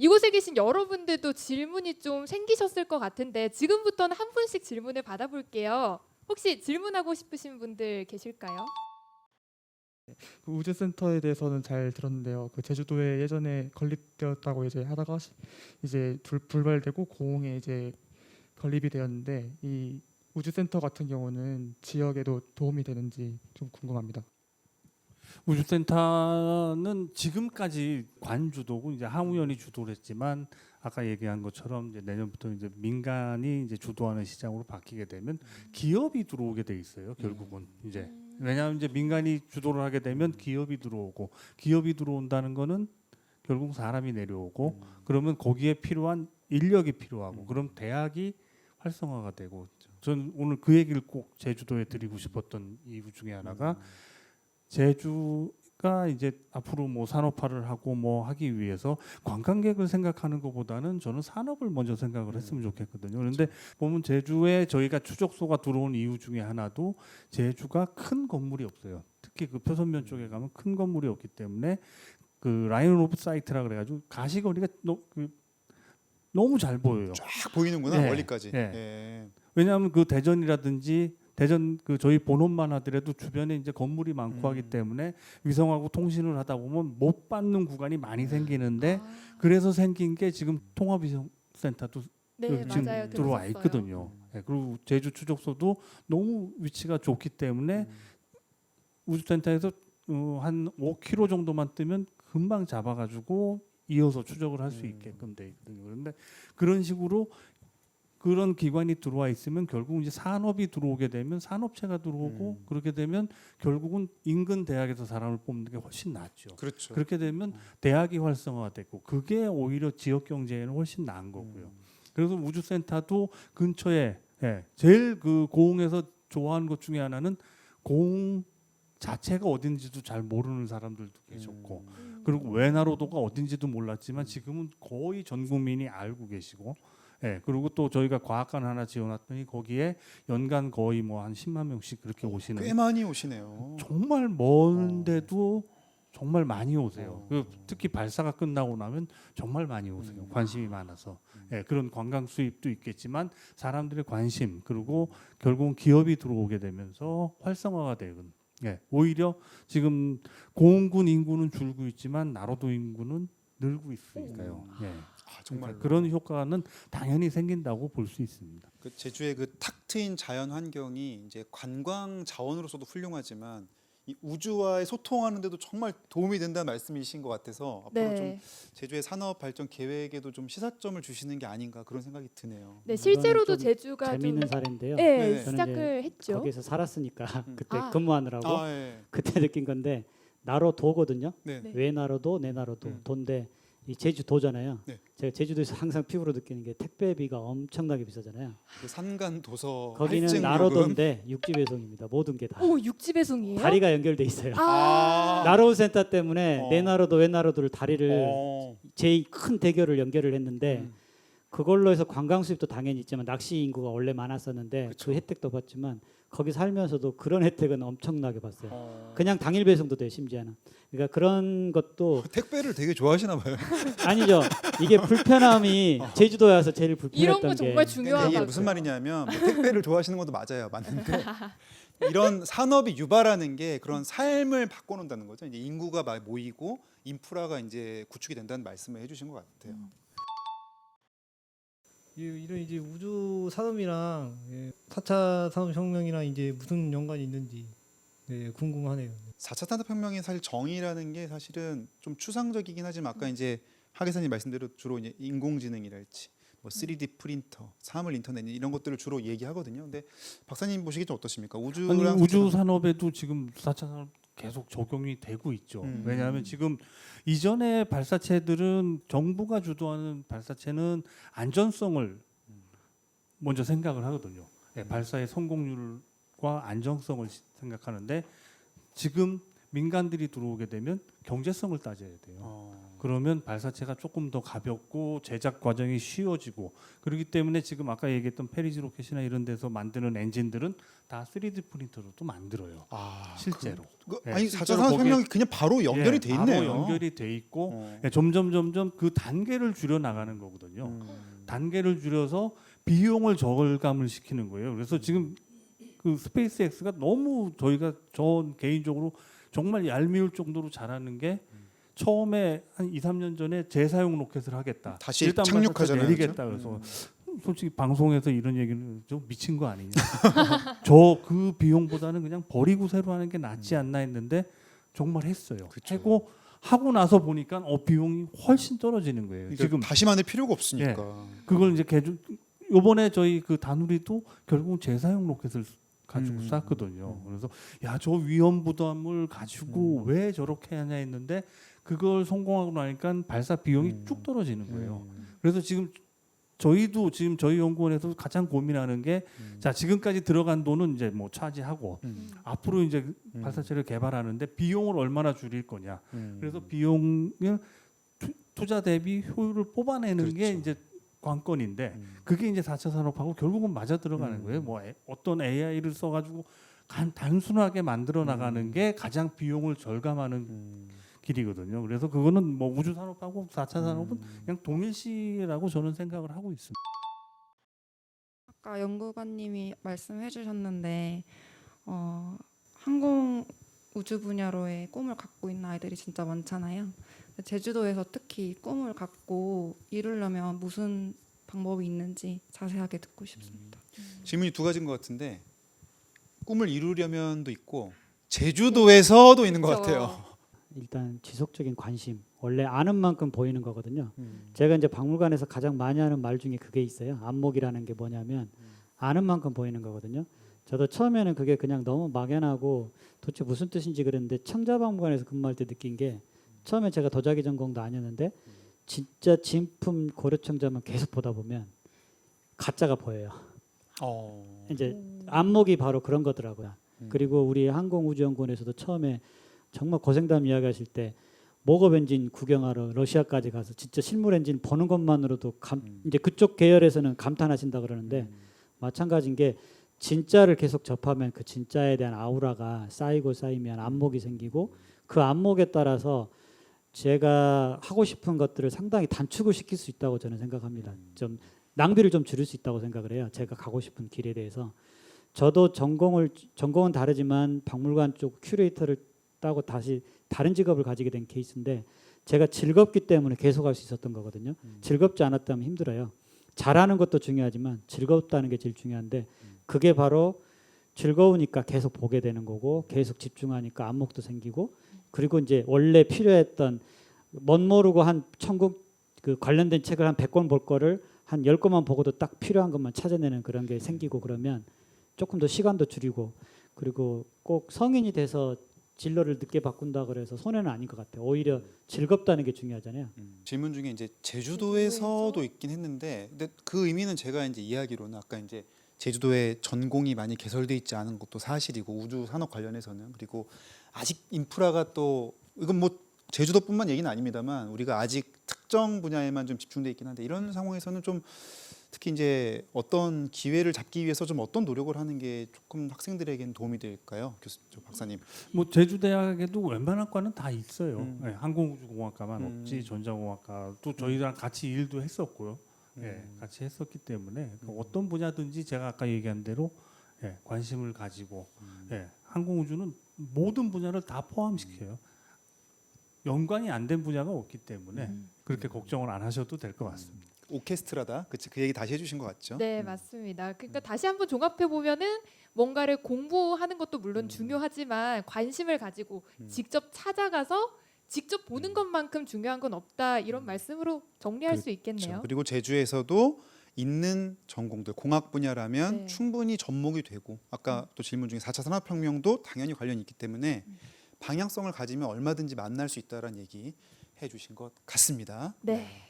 이곳에 계신 여러분들도 질문이 좀 생기셨을 것 같은데 지금부터는 한 분씩 질문을 받아볼게요. 혹시 질문하고 싶으신 분들 계실까요? 그 우주센터에 대해서는 잘 들었는데요. 그 제주도에 예전에 건립되었다고 이제 하다가 시- 이제 불, 불발되고 고흥에 이제 건립이 되었는데 이 우주센터 같은 경우는 지역에도 도움이 되는지 좀 궁금합니다. 우주센터는 지금까지 관주도고 이제 항우연이 주도를 했지만 아까 얘기한 것처럼 이제 내년부터 이제 민간이 이제 주도하는 시장으로 바뀌게 되면 기업이 들어오게 돼 있어요. 결국은 이제 왜냐하면 이제 민간이 주도를 하게 되면 기업이 들어오고 기업이 들어온다는 거는 결국 사람이 내려오고 그러면 거기에 필요한 인력이 필요하고 그럼 대학이 활성화가 되고 저는 오늘 그 얘기를 꼭 제주도에 드리고 싶었던 이유 중에 하나가 제주가 이제 앞으로 뭐 산업화를 하고 뭐 하기 위해서 관광객을 생각하는 것보다는 저는 산업을 먼저 생각을 했으면 좋겠거든요. 그런데 보면 제주에 저희가 추적소가 들어온 이유 중에 하나도 제주가 큰 건물이 없어요. 특히 그 표선면 쪽에 가면 큰 건물이 없기 때문에 그 라인 오브 사이트라 그래가지고 가시거리가 너, 그 너무 잘 보여요. 쫙 보이는구나 네. 멀리까지. 네. 예. 왜냐하면 그 대전이라든지 대전 그 저희 본원만 하더라도 주변에 이제 건물이 많고 음. 하기 때문에 위성하고 통신을 하다 보면 못 받는 구간이 많이 생기는데 아, 그래서 생긴 게 지금 통합위성센터도 네 지금 맞아요. 들어와 들었었어요. 있거든요. 예, 그리고 제주 추적소도 너무 위치가 좋기 때문에 우주센터에서 어, 한 5km 정도만 뜨면 금방 잡아가지고 이어서 추적을 할수 있게끔 돼 있거든요. 그런데 그런 식으로 그런 기관이 들어와 있으면 결국 이제 산업이 들어오게 되면 산업체가 들어오고 음. 그렇게 되면 결국은 인근 대학에서 사람을 뽑는 게 훨씬 낫죠. 그렇죠. 그렇게 되면 대학이 활성화되고 그게 오히려 지역 경제에는 훨씬 나은 거고요. 음. 그래서 우주센터도 근처에 예, 제일 그 고흥에서 좋아하는 것 중에 하나는 고흥 자체가 어딘지도 잘 모르는 사람들도 계셨고 음. 그리고 외나로도가 어딘지도 몰랐지만 지금은 거의 전 국민이 알고 계시고 예 그리고 또 저희가 과학관 하나 지어놨더니 거기에 연간 거의 뭐 한 10만 명씩 그렇게 오시는 꽤 많이 오시네요. 정말 먼데도 정말 많이 오세요. 어. 그 특히 발사가 끝나고 나면 정말 많이 오세요. 음. 관심이 많아서 예, 그런 관광 수입도 있겠지만 사람들의 관심 그리고 결국은 기업이 들어오게 되면서 활성화가 되는. 예, 오히려 지금 고흥군 인구는 줄고 있지만 나로도 인구는 늘고 있으니까요. 예. 아, 정말 그러니까 그런 효과는 당연히 생긴다고 볼 수 있습니다. 그 제주의 그 탁 트인 자연 환경이 이제 관광 자원으로서도 훌륭하지만 이 우주와의 소통하는데도 정말 도움이 된다는 말씀이신 것 같아서 앞으로 좀 네. 제주의 산업 발전 계획에도 좀 시사점을 주시는 게 아닌가 그런 생각이 드네요. 네 실제로도 좀 제주가 좀 재미있는 사례인데요. 네, 네. 시작을 했죠. 거기서 살았으니까 음. 그때 아. 근무하느라고 아, 예. 그때 느낀 건데 나로 도거든요. 네. 네. 외나로도 내 나로도 음. 도인데 이 제주도잖아요. 네. 제가 제주도에서 항상 피부로 느끼는 게 택배비가 엄청나게 비싸잖아요. 그 산간 도서 거기는 할증 요금. 나로도인데 육지 배송입니다. 모든 게 다. 오 육지 배송이에요? 다리가 연결돼 있어요. 아, 나로우 센터 때문에 어. 내 나로도 외 나로도를 다리를 어. 제일 큰 대교를 연결을 했는데 음. 그걸로 해서 관광 수입도 당연히 있지만 낚시 인구가 원래 많았었는데 그쵸. 그 혜택도 봤지만 거기 살면서도 그런 혜택은 엄청나게 봤어요. 어. 그냥 당일 배송도 돼 심지어는. 그러니까 그런 것도 택배를 되게 좋아하시나 봐요. 아니죠. 이게 불편함이 제주도에 와서 제일 이런 불편했던 거게 정말 근데. 이게 무슨 말이냐면 뭐 택배를 좋아하시는 것도 맞아요, 맞는데 이런 산업이 유발하는 게 그런 삶을 바꿔놓는다는 거죠. 이제 인구가 막 모이고 인프라가 이제 구축이 된다는 말씀을 해주신 것 같아요. 이- 이런 이제 우주 산업이랑 예, 4차 산업혁명이랑 이제 무슨 연관이 있는지 네, 궁금하네요. 4차 산업혁명의 사실 정의라는 게 사실은 좀 추상적이긴 하지만 아까 이제 하 기사님 말씀대로 주로 이제 인공지능이랄지 뭐 3D 프린터, 사물 인터넷 이런 것들을 주로 얘기하거든요. 근데 박사님 보시기 좀 어떠십니까? 우주랑 아니 4차 우주 산업- 산업에도 지금 4차 산업 계속 적용이 되고 있죠. 음. 왜냐하면 지금 이전의 발사체들은 정부가 주도하는 발사체는 안전성을 먼저 생각을 하거든요. 예, 발사의 성공률과 안정성을 시- 생각하는데 지금 민간들이 들어오게 되면 경제성을 따져야 돼요. 어. 그러면 발사체가 조금 더 가볍고 제작 과정이 쉬워지고 그렇기 때문에 지금 아까 얘기했던 페리지 로켓이나 이런 데서 만드는 엔진들은 다 3D 프린터로도 만들어요. 아, 실제로. 그, 예, 아니 4차 실제로 산업혁명이 그냥 바로 연결이 예, 돼 바로 있네요. 연결이 돼 있고 어. 예, 점점 점점 그 단계를 줄여 나가는 거거든요. 음. 단계를 줄여서 비용을 절감을 시키는 거예요. 그래서 지금 그 스페이스X가 너무 저희가 저 개인적으로 정말 얄미울 정도로 잘하는 게 처음에 한 2, 3년 전에 재사용 로켓을 하겠다. 다시 일단 착륙하잖아요. 내리겠다. 그렇죠? 그래서 솔직히 방송에서 이런 얘기는 좀 미친 거 아니냐. 저 그 비용보다는 그냥 버리고 새로 하는 게 낫지 않나 했는데 정말 했어요. 음. 그쵸. 하고 하고 나서 보니까 어 비용이 훨씬 떨어지는 거예요. 지금 다시 만들 필요가 없으니까. 그걸 이제 개조 요번에 저희 그 다누리도 결국 재사용 로켓을 가지고 음. 쐈거든요. 음. 그래서 야 저 위험 부담을 가지고 왜 저렇게 하냐 했는데 그걸 성공하고 나니까 발사 비용이 음. 쭉 떨어지는 거예요. 음. 그래서 지금 저희도 지금 저희 연구원에서 가장 고민하는 게자 음. 지금까지 들어간 돈은 이제 뭐 차지하고 음. 앞으로 이제 음. 발사체를 개발하는데 비용을 얼마나 줄일 거냐. 음. 그래서 비용을 투- 투자 대비 효율을 뽑아내는 게 그렇죠. 이제 관건인데 음. 그게 이제 4차 산업하고 결국은 맞아 들어가는 음. 거예요. 뭐 에- 어떤 AI를 써가지고 간 단순하게 만들어 나가는 음. 게 가장 비용을 절감하는 음. 길이거든요. 그래서 그거는 뭐 우주 산업하고 4차 산업은 음. 그냥 동일시라고 저는 생각을 하고 있습니다. 아까 연구관님이 말씀해 주셨는데 어, 항공 우주 분야로의 꿈을 갖고 있는 아이들이 진짜 많잖아요. 제주도에서 특히 꿈을 갖고 이루려면 무슨 방법이 있는지 자세하게 듣고 싶습니다. 질문이 두 가지인 것 같은데 꿈을 이루려면도 있고 제주도에서도 있는 것 그렇죠. 같아요. 일단 지속적인 관심. 원래 아는 만큼 보이는 거거든요. 음. 제가 이제 박물관에서 가장 많이 하는 말 중에 그게 있어요. 안목이라는 게 뭐냐면 아는 만큼 보이는 거거든요. 저도 처음에는 그게 그냥 너무 막연하고 도대체 무슨 뜻인지 그랬는데 청자박물관에서 근무할 때 느낀 게 처음에 제가 도자기 전공 도 아니었는데 진짜 진품 고려청자만 계속 보다 보면 가짜가 보여요. 어. 이제 안목이 바로 그런 거더라고요. 음. 그리고 우리 항공우주연구원에서도 처음에 정말 고생담 이야기하실 때 목업 엔진 구경하러 러시아까지 가서 진짜 실물 엔진 보는 것만으로도 감, 음. 이제 그쪽 계열에서는 감탄하신다 그러는데 음. 마찬가지인 게 진짜를 계속 접하면 그 진짜에 대한 아우라가 쌓이고 쌓이면 안목이 생기고 그 안목에 따라서 제가 하고 싶은 것들을 상당히 단축을 시킬 수 있다고 저는 생각합니다. 좀 낭비를 좀 줄일 수 있다고 생각을 해요. 제가 가고 싶은 길에 대해서 저도 전공을 전공은 다르지만 박물관 쪽 큐레이터를 따고 다시 다른 직업을 가지게 된 케이스인데 제가 즐겁기 때문에 계속 할 수 있었던 거거든요. 즐겁지 않았다면 힘들어요. 잘하는 것도 중요하지만 즐겁다는 게 제일 중요한데 그게 바로 즐거우니까 계속 보게 되는 거고 계속 집중하니까 안목도 생기고 그리고 이제 원래 필요했던 멋 모르고 한 천국 그 관련된 책을 한 100권 볼 거를 한 10권만 보고도 딱 필요한 것만 찾아내는 그런 게 생기고 그러면 조금 더 시간도 줄이고 그리고 꼭 성인이 돼서 진로를 늦게 바꾼다 그래서 손해는 아닌 것 같아요. 오히려 즐겁다는 게 중요하잖아요. 음. 질문 중에 이제 제주도에서도 있긴 했는데 근데 그 의미는 제가 이제 이야기로는 아까 이제 제주도에 전공이 많이 개설돼 있지 않은 것도 사실이고 우주 산업 관련해서는 그리고 아직 인프라가 또 이건 뭐 제주도뿐만 얘기는 아닙니다만 우리가 아직 특정 분야에만 좀 집중돼 있긴 한데 이런 상황에서는 좀 특히 이제 어떤 기회를 잡기 위해서 좀 어떤 노력을 하는 게 조금 학생들에게는 도움이 될까요, 교수, 저 박사님? 뭐 제주 대학에도 웬만한 과는 다 있어요. 음. 네, 항공우주공학과만 음. 없지 전자공학과 또 저희랑 같이 일도 했었고요. 예, 음. 같이 했었기 때문에 그 어떤 분야든지 제가 아까 얘기한 대로 예, 관심을 가지고 음. 예, 항공우주는 모든 분야를 다 포함시켜요. 연관이 안 된 분야가 없기 때문에 음. 그렇게 걱정을 안 하셔도 될 것 같습니다. 오케스트라다, 그치? 그 얘기 다시 해주신 것 같죠? 네, 음. 맞습니다. 그러니까 다시 한번 종합해 보면은 뭔가를 공부하는 것도 물론 음. 중요하지만 관심을 가지고 음. 직접 찾아가서 직접 보는 것만큼 중요한 건 없다 이런 말씀으로 정리할 수 있겠네요. 그렇죠. 그리고 제주에서도 있는 전공들 공학 분야라면 네. 충분히 접목이 되고 아까 또 질문 중에 4차 산업혁명도 당연히 관련이 있기 때문에 방향성을 가지면 얼마든지 만날 수 있다라는 얘기 해주신 것 같습니다. 네.